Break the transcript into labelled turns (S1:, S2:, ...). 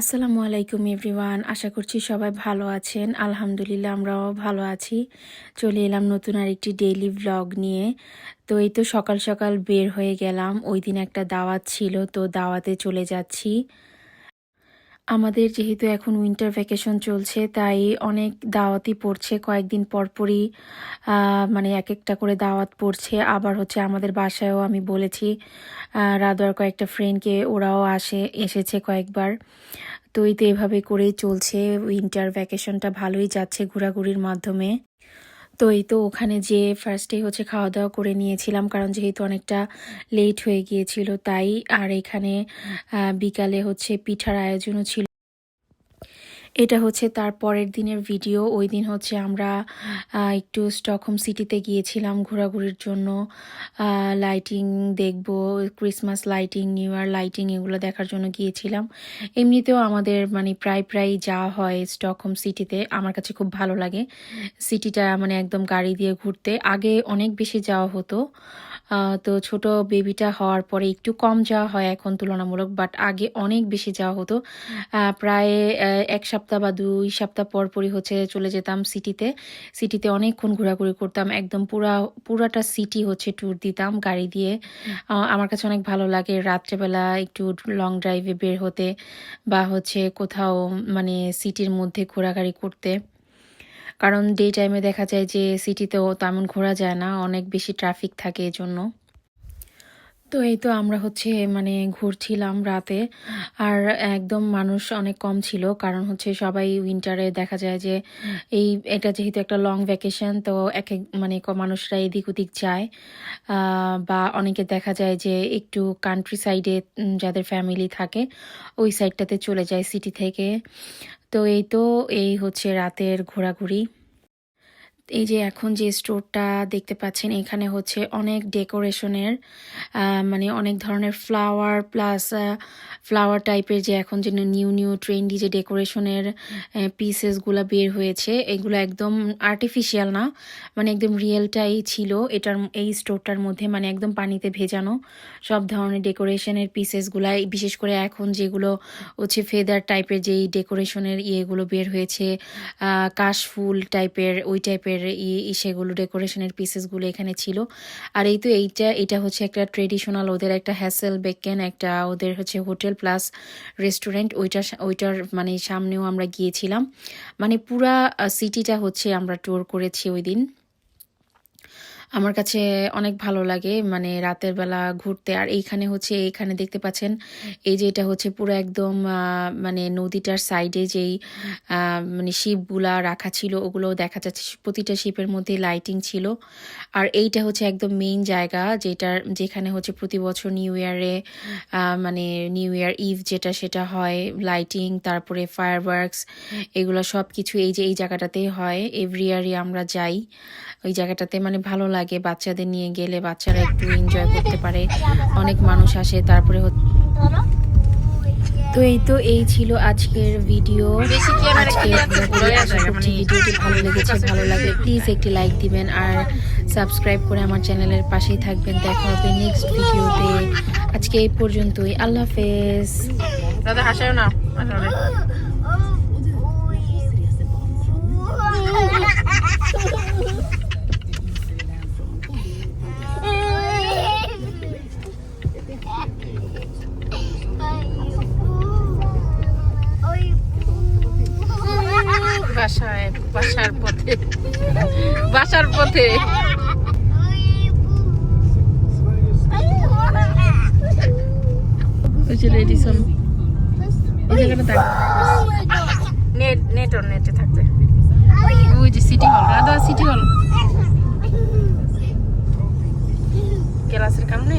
S1: আসসালামু আলাইকুম এভরিওয়ান আশা করছি সবাই ভালো আছেন। আলহামদুলিল্লাহ আমরাও ভালো আছি। চলে এলাম নতুন আরেকটি ডেইলি ব্লগ নিয়ে। তো এই তো সকাল সকাল বের হয়ে গেলাম। ওই দিন একটা দাওয়াত ছিল তো দাওয়াতে চলে যাচ্ছি। আমাদের যেহেতু এখন উইন্টার ভ্যাকেশন চলছে তাই অনেক দাওয়াতই পড়ছে। কয়েকদিন পরপরই মানে এক একটা করে দাওয়াত পড়ছে। আবার হচ্ছে আমাদের বাসায়ও আমি বলেছি আহ, রাদোয়ার কয়েকটা ফ্রেন্ডকে ওরাও আসে এসেছে কয়েকবার। তো এই তো এভাবে করেই চলছে উইন্টার ভ্যাকেশনটা ভালোই যাচ্ছে ঘোরাঘুরির মাধ্যমে। তো এই তো ওখানে যে ফার্স্টে হচ্ছে খাওয়া দাওয়া করে নিয়েছিলাম, কারণ যেহেতু অনেকটা লেট হয়ে গিয়েছিল, তাই আর এখানে বিকালে হচ্ছে পিঠার আয়োজনও ছিল। এটা হচ্ছে তার পরের দিনের ভিডিও। ওই দিন হচ্ছে আমরা একটু স্টকহোম সিটিতে গিয়েছিলাম ঘোরাঘুরির জন্য। লাইটিং দেখব Christmas lighting new year lighting এগুলো দেখার জন্য গিয়েছিলাম। এমনিতেও আমাদের মানে প্রায় প্রায় যাওয়া হয় স্টকহোম সিটিতে। আমার কাছে খুব ভালো লাগে। সিটিটা মানে একদম গাড়ি দিয়ে ঘুরতে। আগে অনেক বেশি যাওয়া হতো। তো ছোট বেবিটা হওয়ার পরে একটু কম যাওয়া হয় এখন তুলনামূলক বাট আগে অনেক বেশি যাওয়া হতো। প্রায় এক সপ্তাহ বা দুই সপ্তাহ পর পরই হচ্ছে চলে যেতাম সিটিতে সিটিতে অনেকক্ষণ ঘোরাঘুরি করতাম, একদম পুরা, পুরাটা সিটি হচ্ছে ট্যুর দিতাম গাড়ি দিয়ে। আমার কাছে অনেক ভালো লাগে রাত্রেবেলা একটু লং ড্রাইভে বের হতে বা হচ্ছে কোথাও মানে সিটির মধ্যে ঘোরাঘুরি করতে। কারণ ডে টাইমে দেখা যায় যে সিটিতেও তেমন ঘোরা যায় না, অনেক বেশি ট্রাফিক থাকে এজন্য। তো এই তো আমরা হচ্ছে মানে ঘুরছিলাম রাতে। আর একদম মানুষ অনেক কম ছিল, কারণ হচ্ছে সবাই উইন্টারে দেখা যায় যে এই এটা যেহেতু একটা লং ভ্যাকেশন তো এক এক মানে মানুষরা এদিক ওদিক যায়। বা অনেকে দেখা যায় যে একটু কান্ট্রি সাইডে যাদের ফ্যামিলি থাকে, ওই সাইডটাতে চলে যায় সিটি থেকে। তো এই তো এই হচ্ছে রাতের ঘোরাঘুরি। এই যে এখন যে স্টোরটা দেখতে পাচ্ছেন, এখানে হচ্ছে অনেক ডেকোরেশনের মানে অনেক ধরনের ফ্লাওয়ার প্লাস ফ্লাওয়ার টাইপের যে এখন যে নিউ নিউ, ট্রেন্ডি যে ডেকোরেশনের পিসেসগুলো বের হয়েছে, এগুলো একদম আর্টিফিশিয়াল না মানে একদম রিয়েলটাই ছিল। এটার, এই স্টোরটার মধ্যে মানে একদম পানিতে ভেজানো সব ধরনের ডেকোরেশনের পিসেসগুলা বিশেষ করে এখন যেগুলো হচ্ছে ফেদার টাইপের যেই ডেকোরেশনের ইয়েগুলো বের হয়েছে কাশফুল টাইপের ওই টাইপের ই সেগুলো ডেকোরেশনের পিসেসগুলো এখানে ছিল। আর এই তো এইটা, এটা হচ্ছে একটা ট্রেডিশনাল ওদের একটা হ্যাসেল বেকেন একটা ওদের হচ্ছে হোটেল প্লাস রেস্টুরেন্ট ওইটা ওইটার মানে সামনেও আমরা গিয়েছিলাম। মানে পুরা সিটিটা হচ্ছে আমরা ট্যুর করেছি ওই দিন আমার কাছে অনেক ভালো লাগে মানে রাতের বেলা ঘুরতে। আর এইখানে হচ্ছে, এইখানে দেখতে পাচ্ছেন, এই যে এটা হচ্ছে পুরো একদম মানে নদীটার সাইডে যেই মানে শিপগুলা রাখা ছিল ওগুলো দেখা যাচ্ছে। প্রতিটা শিপের মধ্যে লাইটিং ছিল। আর এইটা হচ্ছে একদম মেইন জায়গা, যেটার, যেখানে হচ্ছে প্রতি বছর নিউ ইয়ারে মানে নিউ ইয়ার ইভ যেটা, সেটা হয়। লাইটিং তারপরে ফায়ার ওয়ার্কস এগুলো সব কিছু এই যে, এই জায়গাটাতেই হয়। এভরি ইয়ারই আমরা যাই। ওই জায়গাটাতে মানে ভালো লাগে বাচ্চাদের নিয়ে গেলে বাচ্চারা একটু এনজয় করতে পারে। অনেক মানুষ আসে, তারপরে তো এই তো এই ছিল আজকের ভিডিও ভিডিওটি ভালো লেগেছে, ভালো লাগলে প্লিজ একটি লাইক দিবেন আর সাবস্ক্রাইব করে আমার চ্যানেলের পাশেই থাকবেন। দেখা হবে নেক্সট ভিডিওতে আজকে এই পর্যন্তই। আল্লাহ হাফেজ।
S2: দাদা হাসাও না পথে। বাসার পথে। থাক নেট নেট নেটে যে সিটি হল সিটি হল ক্লাসের কারণে